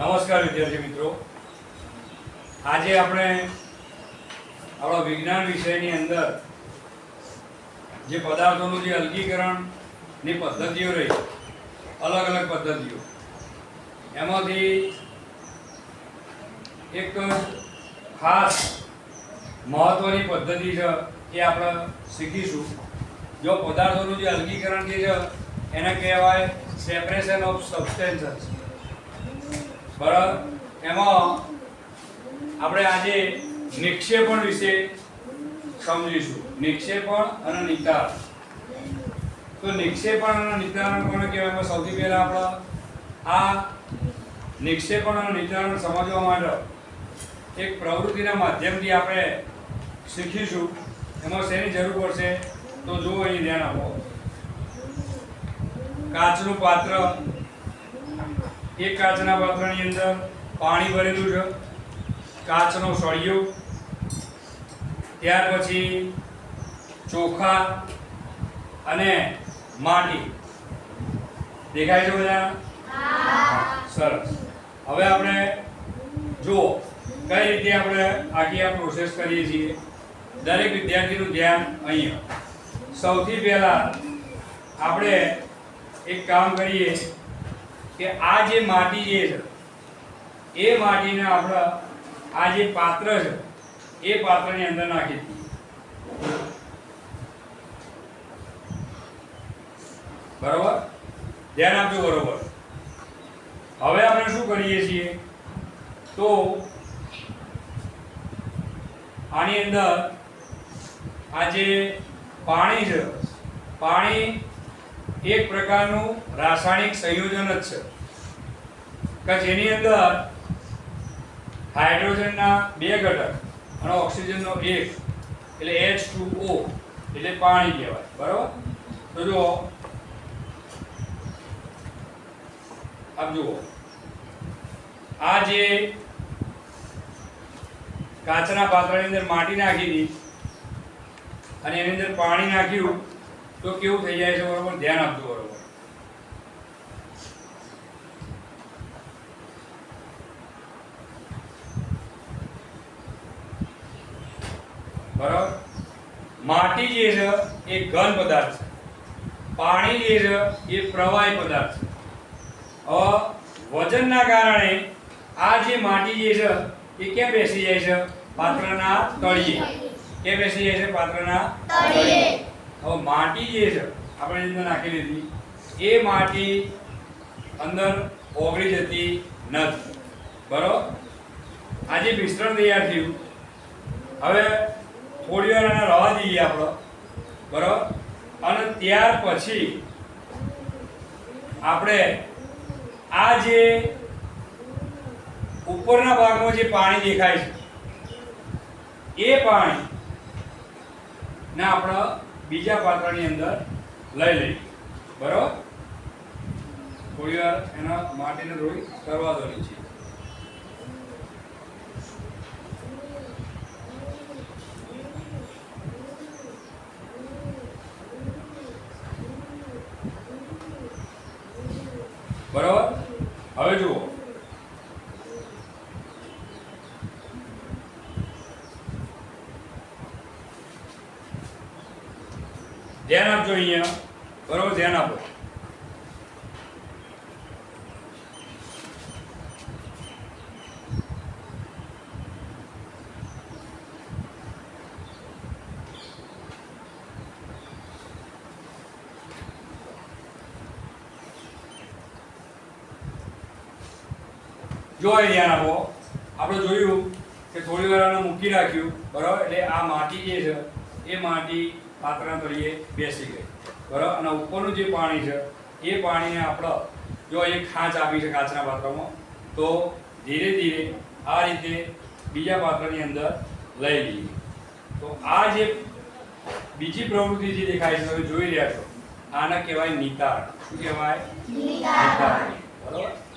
નમસ્કાર વિદ્યાર્થી મિત્રો. આજે આપણે આપણા વિજ્ઞાન વિષયની અંદર જે પદાર્થોનું જે અલગીકરણની પદ્ધતિઓ રહી, અલગ અલગ પદ્ધતિઓ. એમાંથી એક ખાસ મહત્વની પદ્ધતિ છે એ આપણે શીખીશું. જો પદાર્થોનું જે અલગીકરણ જે છે, એને કહેવાય સેપરેશન ઓફ સબસ્ટેન્સીસ બરાબર? એમાં આપણે આજે નિક્ષેપણ વિશે સમજીશું. નિક્ષેપણ અને નિતાર તો નિક્ષેપણ અને નિતારણ કોને કહેવાય? સૌથી પહેલા આપણે આ નિક્ષેપણ અને નિતારણ સમજવા માટે એક પ્રવૃત્તિના માધ્યમથી આપણે શીખીશું. એમાં શેની જરૂર પડશે? તો જુઓ અહીં ધ્યાન આપો. કાચનું પાત્ર એક કાચના પાત્રની અંદર પાણી ભરેલું છે, કાચનો સળિયો, ત્યાર પછી ચોખા અને માટી. દેખાય છે બધા? સરસ. હવે આપણે જુઓ, કઈ રીતે આપણે આખી આ પ્રોસેસ કરીએ છીએ. દરેક વિદ્યાર્થીનું ધ્યાન અહીંયા. સૌથી પહેલા આપણે એક કામ કરીએ. કે આ જે માટી જે છે, એ માટીને આપણે આ જે પાત્ર છે, એ પાત્રની અંદર નાખી દઈએ. બરોબર? ધ્યાન આપજો બરોબર. હવે આપણે શું કરીએ છીએ? તો આની અંદર આ જે પાણી છે, પાણી એક પ્રકારનું રાસાયણિક સંયોજન જ છે. કે જેની અંદર હાઇડ્રોજનના બે ઘટક અને ઓક્સિજનનો એક, એટલે એચ ટુ ઓ એટલે પાણી કહેવાય. બરાબર? તો જુઓ. આપ જુઓ. આ જે કાચના પાત્રની અંદર માટી નાખી દીધી અને એની અંદર પાણી નાખ્યું તો કેવું થઈ જાય છે બરોબર? ધ્યાન આપજો બરોબર. બરાબર? માટી જે છે એ ઘન પદાર્થ છે. પાણી જે છે એ પ્રવાહી પદાર્થ છે. હવે વજનના કારણે આ જે માટી જે છે એ કેમ બેસી જાય છે? પાત્રના તળિયે. કેમ બેસી જાય છે? પાત્રના તળિયે. હવે માટી જે છે, આપણે અંદર નાખી દીધી એ માટી અંદર ઓગળી જતી નથી. બરોબર? આ જે મિશ્રણ તૈયાર થયું. હવે થોડી વાર એને રવા દઈએ આપણે. બરોબર? અને ત્યાર પછી આપણે આ જે ઉપરના ભાગમાં જે પાણી દેખાય છે, એ પાણી ને આપણે બીજા પાત્રની અંદર લઈ લઈ. બરાબર? થોડી વાર એના માટીને થોડી કરવા દોરી છે બરોબર હવે જુઓ ધ્યાન આપજો અહીંયા. બરોબર, ધ્યાન આપો. જો એ ધ્યાન આપો. આપણે જોયું કે થોડી વાર મૂકી રાખ્યું. બરાબર, એટલે આ માટી જે છે, એ માટી પાત્રના તળિયે બેસી ગઈ. બરાબર? અને ઉપરનું જે પાણી છે એ પાણીને આપણે જો એ ખાંચ આપી છે કાચના પાત્રમાં તો ધીરે ધીરે આ રીતે બીજા પાત્રની અંદર લઈ લઈએ. તો આ જે બીજી પ્રવૃત્તિ જે દેખાય છે તમે જોઈ રહ્યા છો આને કહેવાય નિતાર. શું કહેવાય? નિતાર. બરાબર?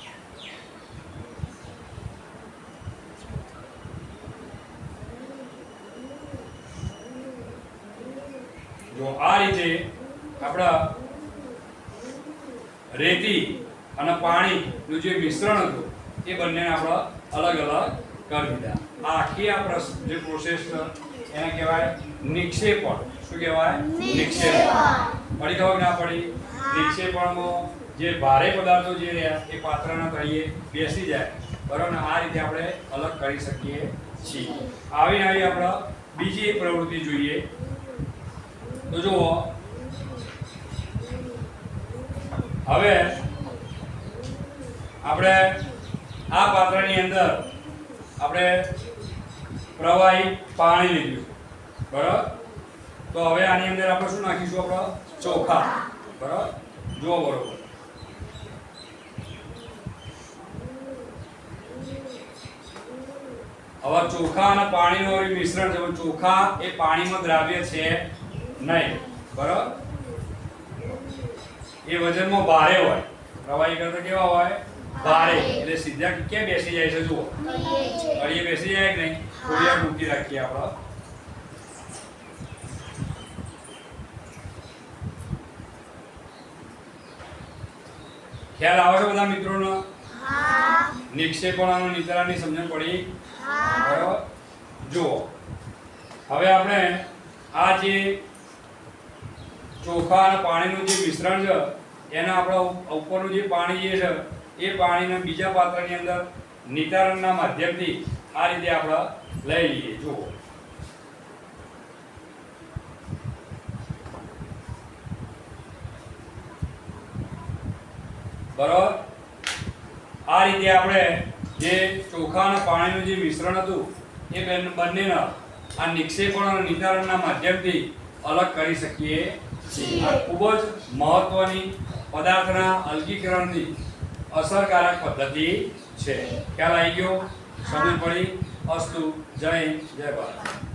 જો આ રીતે આપણા રેતી અને પાણીનું જે મિશ્રણ હતું, એ બંનેને આપણે અલગ અલગ કરી દીધા. આખી આ જે પ્રોસેસ એને કહેવાય નિક્ષેપણ. શું કહેવાય? નિક્ષેપણ. પડી ખબર ના પડી? નિક્ષેપણમાં જે ભારે પદાર્થો જે રહ્યા, એ પાત્રના તળિયે બેસી જાય. બરાબર? આ રીતે આપણે અલગ કરી શકીએ છીએ. આવીને આવી આપણે બીજી એક પ્રવૃત્તિ જોઈએ. તો જુઓ. હવે આપણે આ પાત્રની અંદર આપણે પ્રવાહી પાણી લીધું. બરાબર? તો હવે આની અંદર આપણે શું નાખીશું આપણે? ચોખા. બરાબર? જુઓ બરોબર. હવે ચોખા અને પાણીનું મિશ્રણ છે. ચોખા એ પાણીમાં દ્રાવ્ય છે. નહીં. બરાબર? એ વજનમાં ભારે હોય. પ્રવાહી કરતા કેવા હોય? ભારે. એટલે સીધા ક્યાં બેસી જાય છે, જુઓ. અળીએ બેસી જાય કે નહીં? થોડી વાર મૂકી રાખીએ આપણે. ખ્યાલ આવે છે બધા મિત્રોનો? નિક્ષેપણ અને નિતરાની સમજણ પડી. બરાબર? જુઓ. હવે આપણે આ જે ચોખા અને પાણીનું જે મિશ્રણ છે, એના આપણા ઉપ- ઉપરનું જે પાણી જે છે, એ પાણીને બીજા પાત્રની અંદર નિતારણના માધ્યમથી આ રીતે આપણે લઈ લઈએ. જુઓ. બરાબર? આ રીતે આપણે જે ચોખા અને પાણીનું જે મિશ્રણ હતું, એ બેન- બંનેના આ નિક્ષેપણ અને નિતારણના માધ્યમથી અલગ કરી શકીએ છીએ. આ ખૂબ જ મહત્વની પદાર્થના અલગીકરણની અસરકારક પદ્ધતિ છે. ખ્યાલ આવી ગયો? સમજ પડી. અસ્તુ. જય જય ભારત.